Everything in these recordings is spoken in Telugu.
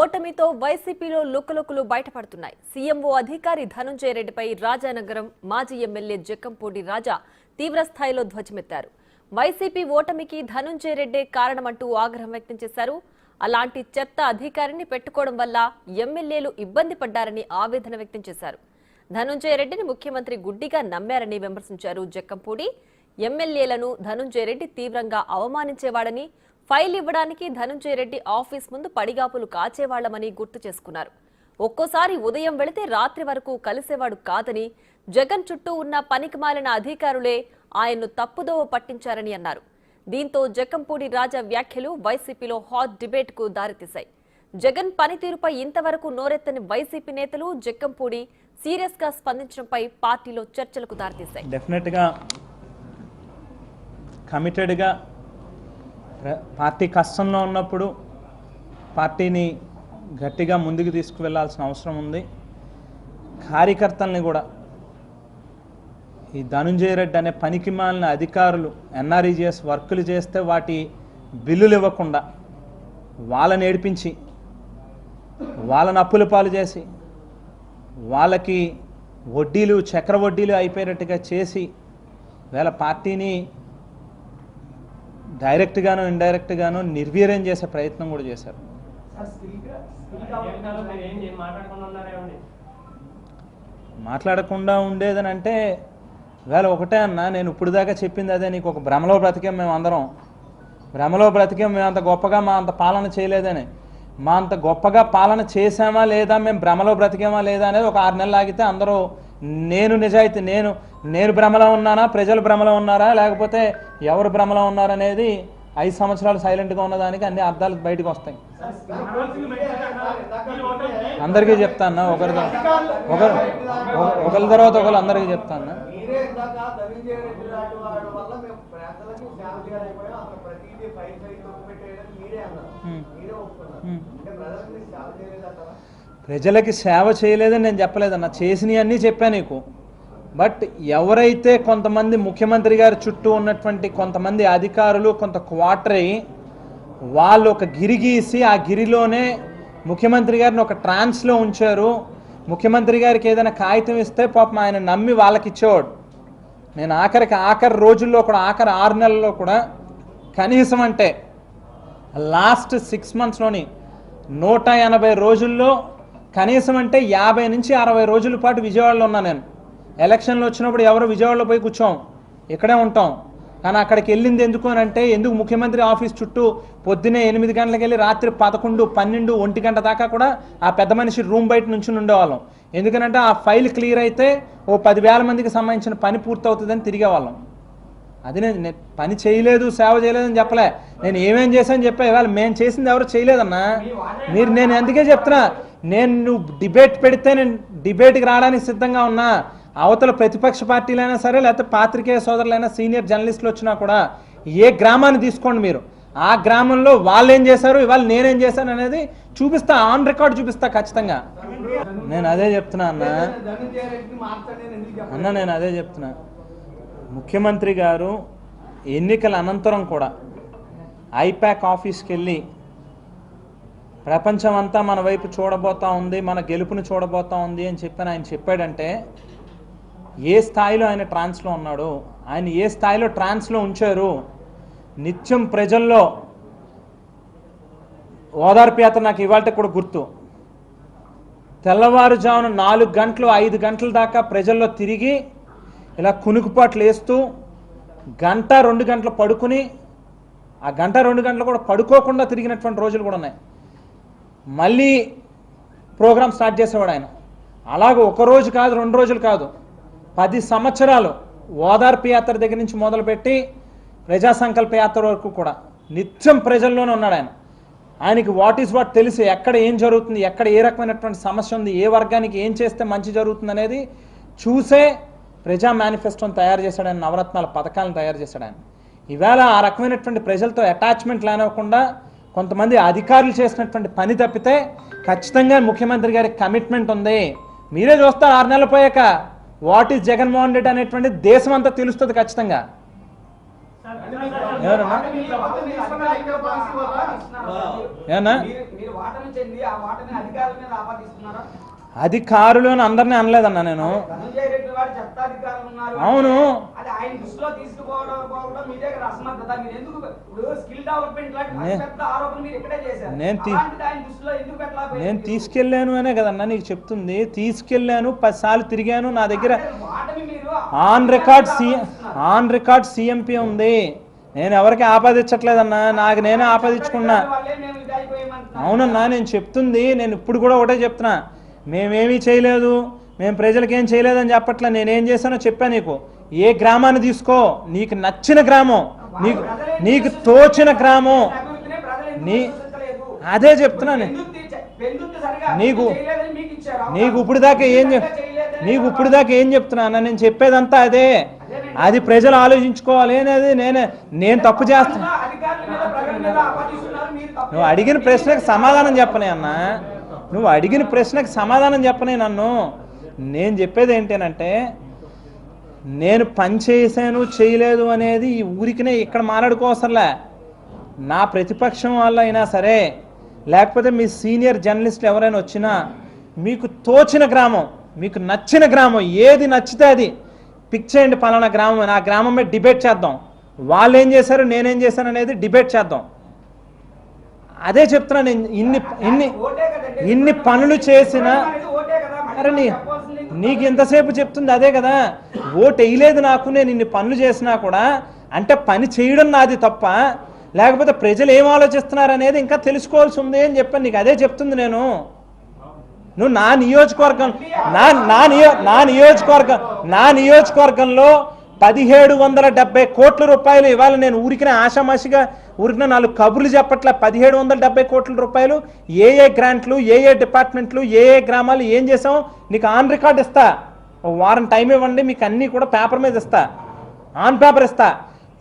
ఓటమితో వైసీపీలో లుకలుకలు బయటపడుతున్నాయి. సీఎంఓ అధికారి ధనుంజయ రెడ్డిపై రాజానగరం మాజీ ఎమ్మెల్యే జక్కంపూడి రాజా తీవ్రస్థాయిలో ధ్వజమెత్తారు. వైసీపీ ఓటమికి ధనుంజయ రెడ్డే కారణమంటూ ఆగ్రహం వ్యక్తం చేశారు. అలాంటి చెత్త అధికారిని పెట్టుకోవడం వల్ల ఎమ్మెల్యేలు ఇబ్బంది పడ్డారని ఆవేదన వ్యక్తం చేశారు. ధనుంజయ రెడ్డిని ముఖ్యమంత్రి గుడ్డిగా నమ్మారని విమర్శించారు జక్కంపూడి. ఎమ్మెల్యేలను ధనుంజయ రెడ్డి తీవ్రంగా అవమానించేవాడని ఫైల్ ఇవ్వడానికి ధనుంజయ రెడ్డి ఆఫీస్ ముందు పడిగాపులు కాచేవాళ్ళమని గుర్తు చేసుకున్నారు. ఒక్కోసారి ఉదయం వెళితే రాత్రి వరకు కలిసేవాడు కాదని జగన్ చుట్టూ ఉన్న పనికిమాలిన అధికారులే ఆయన్ను తప్పుదోవ పట్టించారని అన్నారు. దీంతో జక్కంపూడి రాజా వ్యాఖ్యలు వైసీపీలో హాట్ డిబేట్కు దారితీశాయి. జగన్ పనితీరుపై ఇంతవరకు నోరెత్తని వైసీపీ నేతలు జక్కంపూడి సీరియస్గా స్పందించడంపై పార్టీలో చర్చలకు దారితీశాయి. డెఫినెట్గా కమిటెడ్గా పార్టీ కష్టంలో ఉన్నప్పుడు పార్టీని గట్టిగా ముందుకు తీసుకువెళ్ళాల్సిన అవసరం ఉంది. కార్యకర్తల్ని కూడా ఈ ధనుంజయ రెడ్డి అనే పనికి మాలిన అధికారులు ఎన్ఆర్ఈజిఎస్ వర్కులు చేస్తే వాటి బిల్లులు ఇవ్వకుండా వాళ్ళని ఏడిపించి వాళ్ళని అప్పుల పాలు చేసి వాళ్ళకి వడ్డీలు చక్ర వడ్డీలు అయిపోయేటట్టుగా చేసి వేళ పార్టీని డైరెక్ట్గాను ఇండైరెక్ట్గాను నిర్వీర్యం చేసే ప్రయత్నం కూడా చేశారు. మాట్లాడకుండా ఉండేదని అంటే వేళ ఒకటే అన్న నేను ఇప్పుడు దాకా చెప్పింది అదే నీకు ఒక భ్రమలో బ్రతికాం మేము అందరం. భ్రమలో బ్రతికాం మేము అంత గొప్పగా మా అంత పాలన చేయలేదని. మా అంత గొప్పగా పాలన చేశామా లేదా మేము భ్రమలో బ్రతికామా లేదా అనేది ఒక ఆరు నెలలు ఆగితే అందరూ నేను నిజాయితీ నేను నేను భ్రమలో ఉన్నానా? ప్రజలు భ్రమలో ఉన్నారా? లేకపోతే ఎవరు భ్రమలో ఉన్నారనేది ఐదు సంవత్సరాలు సైలెంట్గా ఉన్నదానికి అన్ని అర్థాలు బయటకు వస్తాయి. అందరికీ చెప్తా అన్న ఒకరి ఒకరు ఒక- ఒకరి తర్వాత ఒకరు అందరికీ చెప్తా అన్న మీరే ప్రజలకి సేవ చేయలేదని నేను చెప్పలేదన్న చేసినవి అన్నీ చెప్పాను నీకు. బట్ ఎవరైతే కొంతమంది ముఖ్యమంత్రి గారి చుట్టూ ఉన్నటువంటి కొంతమంది అధికారులు కొంత క్వార్టర్ అయ్యి వాళ్ళు ఒక గిరి గీసి ఆ గిరిలోనే ముఖ్యమంత్రి గారిని ఒక ట్రాన్స్లో ఉంచారు. ముఖ్యమంత్రి గారికి ఏదైనా కాగితం ఇస్తే పాపం ఆయన నమ్మి వాళ్ళకి ఇచ్చేవాడు. నేను ఆఖరికి ఆఖరి రోజుల్లో కూడా ఆఖరి ఆరు నెలల్లో కూడా కనీసం అంటే లాస్ట్ సిక్స్ మంత్స్లోని నూట ఎనభై రోజుల్లో కనీసం అంటే యాభై నుంచి అరవై రోజుల పాటు విజయవాడలో ఉన్నా నేను. ఎలక్షన్లు వచ్చినప్పుడు ఎవరు విజయవాడలో పోయి కూర్చోం. ఇక్కడే ఉంటాం. కానీ అక్కడికి వెళ్ళింది ఎందుకు అని అంటే ఎందుకు ముఖ్యమంత్రి ఆఫీస్ చుట్టూ పొద్దున్నే ఎనిమిది గంటలకు వెళ్ళి రాత్రి పదకొండు పన్నెండు ఒంటి గంట దాకా కూడా ఆ పెద్ద మనిషి రూమ్ బయట నుంచి ఉండేవాళ్ళం. ఎందుకంటే ఆ ఫైల్ క్లియర్ అయితే ఓ పదివేల మందికి సంబంధించిన పని పూర్తవుతుందని తిరిగేవాళ్ళం. అది నేను నేను పని చేయలేదు సేవ చేయలేదని చెప్పలే. నేను ఏమేం చేశాను చెప్పా ఇవాళ మేము చేసింది ఎవరు చేయలేదన్నా. మీరు నేను అందుకే చెప్తున్నా? నేను నువ్వు డిబేట్ పెడితే నేను డిబేట్కి రావడానికి సిద్ధంగా ఉన్నా. అవతల ప్రతిపక్ష పార్టీలైనా సరే లేకపోతే పాత్రికేయ సోదరులైనా సీనియర్ జర్నలిస్టులు వచ్చినా కూడా ఏ గ్రామాన్ని తీసుకోండి మీరు. ఆ గ్రామంలో వాళ్ళు ఏం చేశారు ఇవాళ నేనేం చేశాను అనేది చూపిస్తా ఆన్ రికార్డ్ చూపిస్తా ఖచ్చితంగా. నేను అదే చెప్తున్నా అన్న. అన్న నేను అదే చెప్తున్నా. ముఖ్యమంత్రి గారు ఎన్నికల అనంతరం కూడా ఐపాక్ ఆఫీస్కి వెళ్ళి ప్రపంచం అంతా మన వైపు చూడబోతా ఉంది మన గెలుపుని చూడబోతా ఉంది అని చెప్పని ఆయన చెప్పాడంటే ఏ స్థాయిలో ఆయన ట్రాన్స్లో ఉన్నాడు? ఆయన ఏ స్థాయిలో ట్రాన్స్లో ఉంచారు? నిత్యం ప్రజల్లో ఓదార్పు యాత్ర నాకు ఇవాళ కూడా గుర్తు. తెల్లవారుజామున నాలుగు గంటలు ఐదు గంటల దాకా ప్రజల్లో తిరిగి ఇలా కునుకుపాట్లు వేస్తూ గంట రెండు గంటలు పడుకుని ఆ గంట రెండు గంటలు కూడా పడుకోకుండా తిరిగినటువంటి రోజులు కూడా ఉన్నాయి. మళ్ళీ ప్రోగ్రాం స్టార్ట్ చేసేవాడు ఆయన. అలాగే ఒక రోజు కాదు రెండు రోజులు కాదు. పది సంవత్సరాలు ఓదార్పు యాత్ర దగ్గర నుంచి మొదలుపెట్టి ప్రజా సంకల్ప యాత్ర వరకు కూడా నిత్యం ప్రజల్లోనే ఉన్నాడు ఆయన. ఆయనకి వాట్ ఈస్ వాట్ తెలుసు ఎక్కడ ఏం జరుగుతుంది ఎక్కడ ఏ రకమైనటువంటి సమస్య ఉంది ఏ వర్గానికి ఏం చేస్తే మంచి జరుగుతుంది అనేది చూసే ప్రజా మేనిఫెస్టోని తయారు చేశాడు ఆయన నవరత్నాల పథకాలను తయారు చేశాడు ఆయన. ఈవేళ ఆ రకమైనటువంటి ప్రజలతో అటాచ్మెంట్ లేనివ్వకుండా కొంతమంది అధికారులు చేసినటువంటి పని తప్పితే ఖచ్చితంగా ముఖ్యమంత్రి గారికి కమిట్మెంట్ ఉంది. మీరే చూస్తారు ఆరు నెలలు పోయాక వాట్ ఈస్ జగన్మోహన్ రెడ్డి అనేటువంటి దేశం అంతా తెలుస్తుంది ఖచ్చితంగా. ఎవరన్నా అధికారుల అని అందరినీ అనలేదన్నా నేను. అవును. నేను నేను? తీసుకెళ్ళాను అనే కదన్నా నీకు చెప్తుంది. తీసుకెళ్ళాను పదిసార్లు తిరిగాను నా దగ్గర ఆన్ రికార్డ్ సి ఆపాదిస్తున్నారు. ఆన్ రికార్డ్ సిఎంపి ఉంది. నేను ఎవరికి ఆపాదించట్లేదన్నా నాకు నేనే ఆపాదించుకున్నా. అవునన్నా నేను చెప్తుంది. నేను ఇప్పుడు కూడా ఒకటే చెప్తున్నా. మేమేమీ చేయలేదు. మేము ప్రజలకు ఏం చేయలేదని చెప్పట్లే నేనేం చేశానో చెప్పా నీకు. ఏ గ్రామాన్ని తీసుకో? నీకు నచ్చిన గ్రామం. నీకు నీకు తోచిన గ్రామం. నీ అదే చెప్తున్నాను నీకు- నీకు ఇప్పుడు దాకా ఏం నీకు ఇప్పుడు దాకా ఏం చెప్తున్నాను అన్న నేను చెప్పేదంతా అదే. అది ప్రజలు ఆలోచించుకోవాలి అనేది నేనే నేను తప్పు చేస్తున్నా నువ్వు అడిగిన ప్రశ్నకు సమాధానం చెప్పనే అన్నా. నువ్వు అడిగిన ప్రశ్నకు సమాధానం చెప్పనే నన్ను. నేను చెప్పేది ఏంటంటే నేను పని చేశాను చేయలేదు అనేది ఈ ఊరికినే ఇక్కడ మాట్లాడుకోవసరలే నా ప్రతిపక్షం వల్ల అయినా సరే లేకపోతే మీ సీనియర్ జర్నలిస్టులు ఎవరైనా వచ్చినా మీకు తోచిన గ్రామం మీకు నచ్చిన గ్రామం ఏది నచ్చితే అది పిక్ చేయండి పలానా గ్రామం నా ఆ గ్రామం మీద డిబేట్ చేద్దాం. వాళ్ళు ఏం చేశారు నేనేం చేశాను అనేది డిబేట్ చేద్దాం. అదే చెప్తున్నా నేను ఇన్ని ఇన్ని. ఇన్ని పనులు చేసిన అరే నీ? నీకు ఎంతసేపు చెప్తుంది అదే కదా ఓటు వేయలేదు నాకు నేను ఇన్ని పనులు చేసినా కూడా అంటే పని చేయడం నాది తప్ప లేకపోతే ప్రజలు ఏం ఆలోచిస్తున్నారు అనేది ఇంకా తెలుసుకోవాల్సి ఉంది అని చెప్పాను నీకు అదే చెప్తుంది నేను నువ్వు నా నియోజకవర్గం నా నా నియో నా నియోజకవర్గం నా నియోజకవర్గంలో పదిహేడు వందల డెబ్బై కోట్ల రూపాయలు ఇవాళ నేను ఊరికిన ఆషామాషిగా ఊరికిన నాలుగు కబుర్లు చెప్పట్లే. పదిహేడు వందల డెబ్బై కోట్ల రూపాయలు ఏ ఏ గ్రాంట్లు ఏ ఏ డిపార్ట్మెంట్లు ఏ ఏ గ్రామాలు ఏం చేసాం నీకు ఆన్ రికార్డ్ ఇస్తా. వారం టైం ఇవ్వండి మీకు అన్నీ కూడా పేపర్ మీద ఇస్తా. ఆన్ పేపర్ ఇస్తా.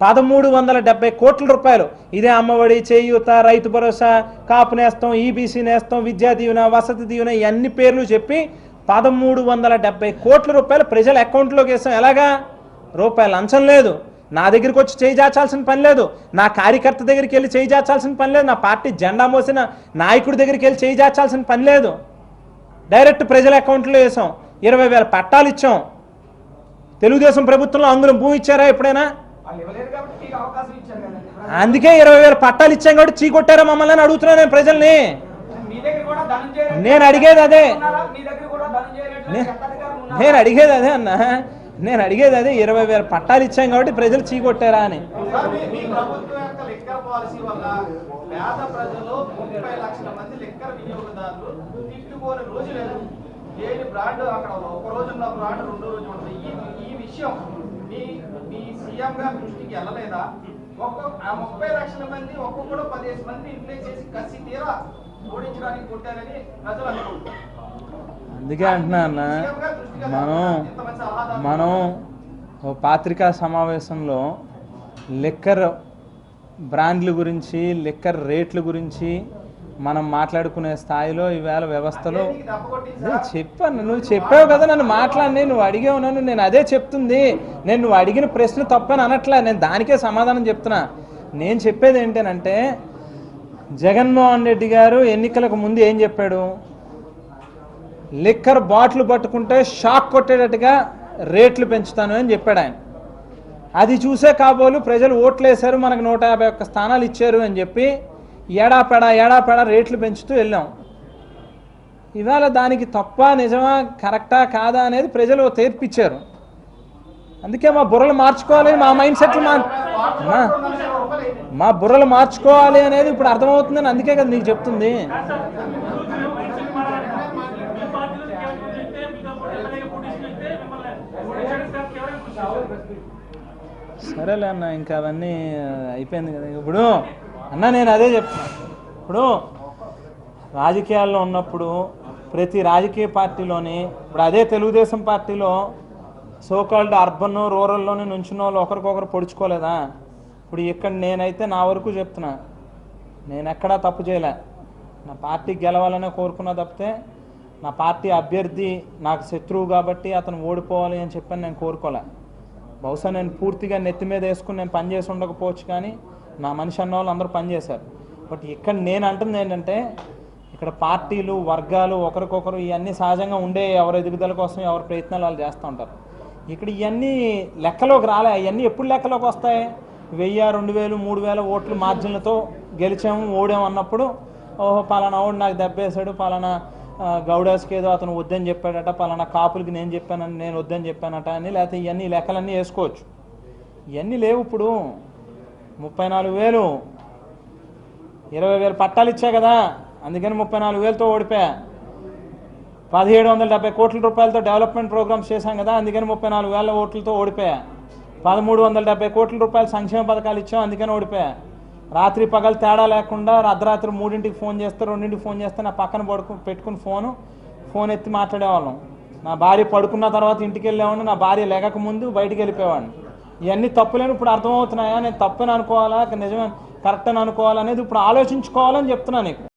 పదమూడు వందల డెబ్బై కోట్ల రూపాయలు. ఇదే అమ్మఒడి చేయూత రైతు భరోసా కాపు నేస్తం ఈబీసీ నేస్తం విద్యా దీవెన వసతి దీవెన ఇవన్నీ పేర్లు చెప్పి పదమూడు వందల డెబ్బై కోట్ల రూపాయలు ప్రజల అకౌంట్లోకి వేసాం. ఎలాగా? రూపాయలు లంచం లేదు. నా దగ్గరికి వచ్చి చేయి చాచాల్సిన పని లేదు. నా కార్యకర్త దగ్గరికి వెళ్ళి చేయి చాచాల్సిన పని లేదు. నా పార్టీ జెండా మోసిన నాయకుడి దగ్గరికి వెళ్ళి చేయి చాచాల్సిన పని లేదు. డైరెక్ట్ ప్రజల అకౌంట్లో వేసాం. ఇరవై వేల పట్టాలు ఇచ్చాం. తెలుగుదేశం ప్రభుత్వంలో అంగుళం భూమి ఇచ్చారా ఎప్పుడైనా? అందుకే ఇరవై వేల పట్టాలు ఇచ్చాం కాబట్టి చీకొట్టారా మమ్మల్ని అని అడుగుతున్నా నేను ప్రజల్ని. నేను అడిగేది అదే? నేను అడిగేది అదే అన్న. నేను అడిగేది అదే ఇరవై వేల పట్టాలు ఇచ్చాం కాబట్టి ప్రజలు చీకొట్టారా అని. పాలసీ వల్ల పేద ప్రజలు ముప్పై లక్షల మంది వినియోగదారులు రోజు లేదు. బ్రాండ్ అక్కడ బ్రాండ్ ఈ ఈ విషయం దృష్టికి వెళ్ళలేదా? ఒక్కొక్క ఆ ముప్పై లక్షల మంది ఒక్కొక్కడు పదిహేను మంది ఇంట్లో చేసి కసి తీరా ఓడించడానికి కొట్టారని ప్రజలు అనుకుంటారు అందుకే అంటున్నా అన్న మనం మనం ఓ పాత్రికా సమావేశంలో లిక్కర్ బ్రాండ్ల గురించి లిక్కర్ రేట్ల గురించి మనం మాట్లాడుకునే స్థాయిలో ఈవేళ వ్యవస్థలో చెప్పాను నువ్వు చెప్పావు కదా నన్ను మాట్లాడి నువ్వు అడిగావు నన్ను నేను అదే చెప్తుంది. నేను నువ్వు అడిగిన ప్రశ్న తప్పని అనట్లే నేను దానికే సమాధానం చెప్తున్నా. నేను చెప్పేది ఏంటంటే జగన్మోహన్ రెడ్డి గారు ఎన్నికలకు ముందు ఏం చెప్పాడు? లిక్కర్ బాటిల్ పట్టుకుంటే షాక్ కొట్టేటట్టుగా రేట్లు పెంచుతాను అని చెప్పాడు ఆయన. అది చూసే కాబోలు ప్రజలు ఓట్లేశారు మనకు నూట యాభై ఒక్క స్థానాలు ఇచ్చారు అని చెప్పి ఏడాపెడా ఏడాపెడా రేట్లు పెంచుతూ వెళ్ళాం. ఇవాళ దానికి తప్ప నిజమా కరెక్టా కాదా అనేది ప్రజలు తీర్పిచ్చారు. అందుకే మా బుర్రలు మార్చుకోవాలి మా మైండ్ సెట్లు మా మా- బుర్రలు మార్చుకోవాలి అనేది ఇప్పుడు అర్థమవుతుందని అందుకే కదా నీకు చెప్తుంది. సరేలే అన్న ఇంకా అవన్నీ అయిపోయింది కదా. ఇప్పుడు అన్న నేను అదే చెప్తాను ఇప్పుడు రాజకీయాల్లో ఉన్నప్పుడు ప్రతి రాజకీయ పార్టీలోని ఇప్పుడు అదే తెలుగుదేశం పార్టీలో సోకాల్డ్ అర్బన్ రూరల్లోనే నుంచిన వాళ్ళు ఒకరికొకరు పొడుచుకోలేదా? ఇప్పుడు ఇక్కడ నేనైతే నా వరకు చెప్తున్నా. నేను ఎక్కడా తప్పు చేయలే. నా పార్టీ గెలవాలనే కోరుకున్నా తప్పితే నా పార్టీ అభ్యర్థి నాకు శత్రువు కాబట్టి అతను ఓడిపోవాలి అని చెప్పని నేను కోరుకోలే. బహుశా నేను పూర్తిగా నెత్తి మీద వేసుకుని నేను పనిచేసి ఉండకపోవచ్చు కానీ నా మనిషి అన్న వాళ్ళు అందరూ పనిచేశారు బట్ ఇక్కడ నేను అంటుంది ఏంటంటే ఇక్కడ పార్టీలు వర్గాలు ఒకరికొకరు ఇవన్నీ సహజంగా ఉండే ఎవరి ఎదుగుదల కోసం ఎవరి ప్రయత్నాలు వాళ్ళు చేస్తూ ఉంటారు. ఇక్కడ ఇవన్నీ లెక్కలోకి రాలే. ఇవన్నీ ఎప్పుడు లెక్కలోకి వస్తాయి? వెయ్యి రెండు వేలు మూడు వేల ఓట్లు మార్జిన్లతో గెలిచాము ఓడాము అన్నప్పుడు ఓహో పలానా ఓడి నాకు దెబ్బేశాడు పలానా గౌడాస్కి ఏదో అతను వద్దని చెప్పాడట పలానా కాపులకి నేను చెప్పానని నేను వద్దని చెప్పానట అని లేకపోతే ఇవన్నీ లెక్కలన్నీ వేసుకోవచ్చు. ఇవన్నీ లేవు ఇప్పుడు. ముప్పై నాలుగు వేలు. ఇరవై వేలు పట్టాలు ఇచ్చా కదా. అందుకని ముప్పై నాలుగు వేలతో ఓడిపోయా పదిహేడు వందల డెబ్బై కోట్ల రూపాయలతో డెవలప్మెంట్ ప్రోగ్రామ్స్ చేశాం కదా అందుకని ముప్పై నాలుగు వేల ఓట్లతో ఓడిపోయా పదమూడు వందల డెబ్బై కోట్ల రూపాయలు సంక్షేమ పథకాలు ఇచ్చాం అందుకని ఓడిపోయా. రాత్రి పగలు తేడా లేకుండా అర్ధరాత్రి మూడింటికి ఫోన్ చేస్తే రెండింటికి ఫోన్ చేస్తే నా పక్కన పడుకు పెట్టుకుని ఫోను ఫోన్ ఎత్తి మాట్లాడేవాళ్ళం. నా భార్య పడుకున్న తర్వాత ఇంటికి వెళ్ళేవాడిని నా భార్య లేక ముందు బయటికి వెళ్ళిపోయేవాడిని. ఇవన్నీ తప్పులేని ఇప్పుడు అర్థమవుతున్నాయా? నేను తప్పని అనుకోవాలా? నిజమే కరెక్ట్ అని అనుకోవాలనేది ఇప్పుడు ఆలోచించుకోవాలని చెప్తున్నా నీకు.